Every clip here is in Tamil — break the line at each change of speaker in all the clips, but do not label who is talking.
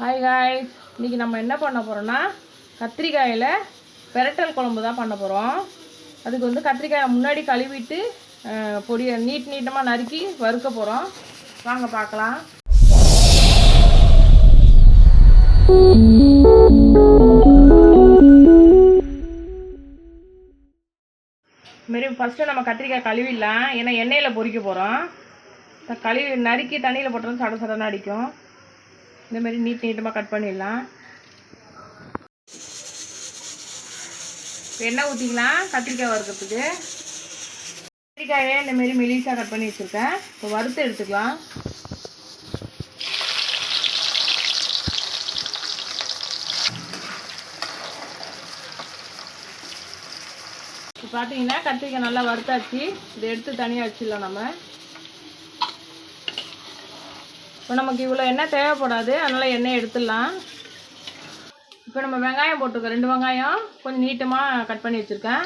ஹாய் ஹாய் இன்னைக்கு நம்ம என்ன பண்ண போகிறோன்னா கத்திரிக்காயில் பெரட்டல் குழம்பு தான் பண்ண போகிறோம் அதுக்கு வந்து கத்திரிக்காயை முன்னாடி கழுவிட்டு பொடியை நீட் நீட்டமாக நறுக்கி வறுக்க போகிறோம் வாங்க பார்க்கலாம். மாரி ஃபஸ்ட்டு நம்ம கத்திரிக்காய் கழுவிடலாம். ஏன்னா எண்ணெயில் பொறிக்க போகிறோம் கழுவி நறுக்கி தண்ணியில் போட்டோம் சட சடனாக அடிக்கும். இந்த மாதிரி நீட் நீட்டமாக கட் பண்ணிடலாம். இப்போ எண்ணெய் ஊற்றிக்கலாம் கத்திரிக்காய் வறுக்கிறதுக்கு. கத்திரிக்காயை இந்த மாதிரி மெலிசாக கட் பண்ணி வச்சுருக்கேன். இப்போ வறுத்து எடுத்துக்கலாம். இப்போ பார்த்தீங்கன்னா கத்திரிக்காய் நல்லா வறுத்தாச்சு. இதை எடுத்து தனியாக வச்சிடலாம் நம்ம. இப்போ நமக்கு இவ்வளோ எண்ணெய் தேவைப்படாது அதனால் எண்ணெய் எடுத்துடலாம். இப்போ நம்ம வெங்காயம் போட்டுருக்கோம் ரெண்டு வெங்காயம் கொஞ்சம் நீட்டமாக கட் பண்ணி வச்சுருக்கேன்.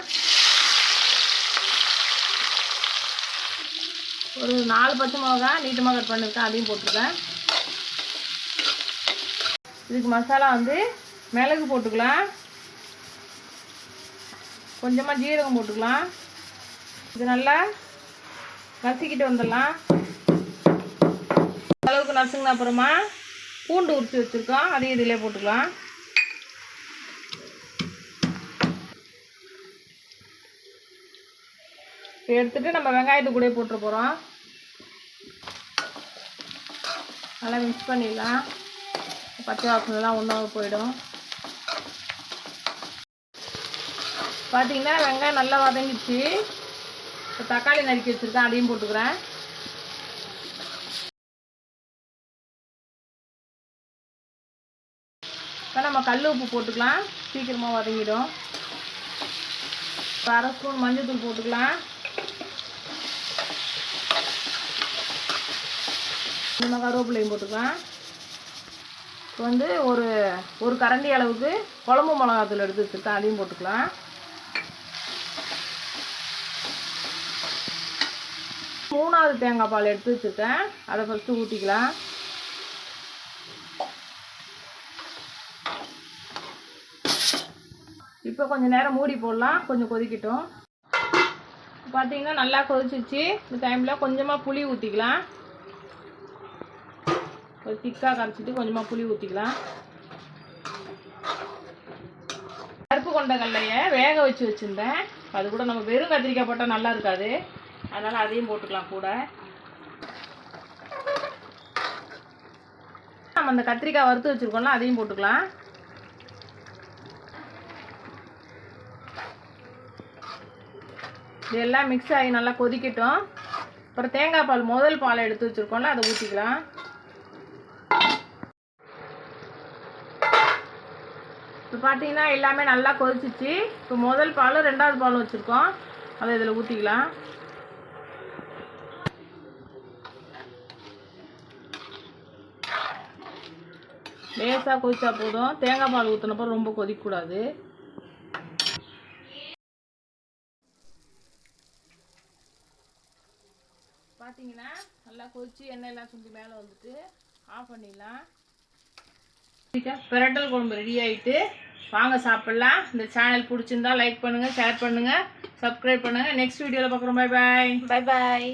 ஒரு நாலு பச்சை மிளகா நீட்டமாக கட் பண்ணியிருக்கேன் அதையும் போட்டிருக்கேன் இதுக்கு மசாலா வந்து மிளகு போட்டுக்கலாம். கொஞ்சமாக ஜீரகம் போட்டுக்கலாம். இது நல்லா நசுக்கிட்டு வந்துடலாம். அளவுக்கு நசுங்கின அப்புறமா பூண்டு உரித்து வச்சுருக்கோம். அதையும் இதிலே போட்டுக்கலாம். எடுத்துட்டு நம்ம வெங்காயத்து கூட போட்டுற போகிறோம் நல்லா மிக்ஸ் பண்ணிடலாம். பச்சை வாசனைலாம் ஒன்றாக போயிடும். பார்த்தீங்கன்னா வெங்காயம் நல்லா வதங்கிச்சு இப்போ தக்காளி நறுக்கி வச்சுருக்கேன். அதையும் போட்டுக்கிறேன். இப்போ நம்ம கல் உப்பு போட்டுக்கலாம். சீக்கிரமாக வதங்கிடும். இப்போ அரை ஸ்பூன் மஞ்சள் போட்டுக்கலாம். நம்ம கருவேப்பிலையும் போட்டுக்கலாம். இப்போ வந்து ஒரு ஒரு கரண்டி அளவுக்கு குழம்பு மிளகாத்தூள் எடுத்து வச்சுருக்கேன். அதையும் போட்டுக்கலாம். மூணாவது தேங்காய் பால் எடுத்து வச்சுருக்கேன். அதை ஃபஸ்ட்டு ஊற்றிக்கலாம் இப்போ கொஞ்சம் நேரம் மூடி போடலாம். கொஞ்சம் கொதிக்கட்டும். பார்த்தீங்கன்னா நல்லா கொதிச்சிச்சு இந்த டைமில் கொஞ்சமாக புளி ஊற்றிக்கலாம் ஒரு திக்காக கரைச்சிட்டு கொஞ்சமாக புளி ஊற்றிக்கலாம் கருப்பு கொண்ட கடலையை வேக வச்சு வச்சுருந்தேன். அது கூட நம்ம வெறும் கத்திரிக்காய் போட்டால் நல்லா இருக்காது. அதனால் அதையும் போட்டுக்கலாம் கூட. நம்ம அந்த கத்திரிக்காய் வறுத்து வச்சுருக்கோம்ல அதையும் போட்டுக்கலாம். இது எல்லாம் மிக்ஸ் ஆகி நல்லா கொதிக்கட்டும். அப்புறம் தேங்காய் பால் முதல் பாலை எடுத்து வச்சுருக்கோம்ல அதை ஊற்றிக்கலாம் இப்போ பார்த்தீங்கன்னா எல்லாமே நல்லா கொதிச்சிச்சு. இப்போ முதல் பாலும் ரெண்டாவது பாலும் வச்சுருக்கோம். அதை இதில் ஊற்றிக்கலாம் லேசாக கொதிச்சா போதும். தேங்காய் பால் ஊற்றினப்போ ரொம்ப கொதிக்கக்கூடாது. பார்த்தீங்கன்னா நல்லா கொதிச்சு எண்ணெய் எல்லாம் சுண்டி மேலே வந்துட்டு ஆஃப் பண்ணிடலாம். பிரட்டல் குழம்பு ரெடி ஆயிட்டு வாங்க சாப்பிடலாம். இந்த சேனல் பிடிச்சிருந்தா லைக் பண்ணுங்க ஷேர் பண்ணுங்க சப்ஸ்கிரைப் பண்ணுங்க. நெக்ஸ்ட் வீடியோவில் பார்க்குறோம். Bye bye
Bye bye.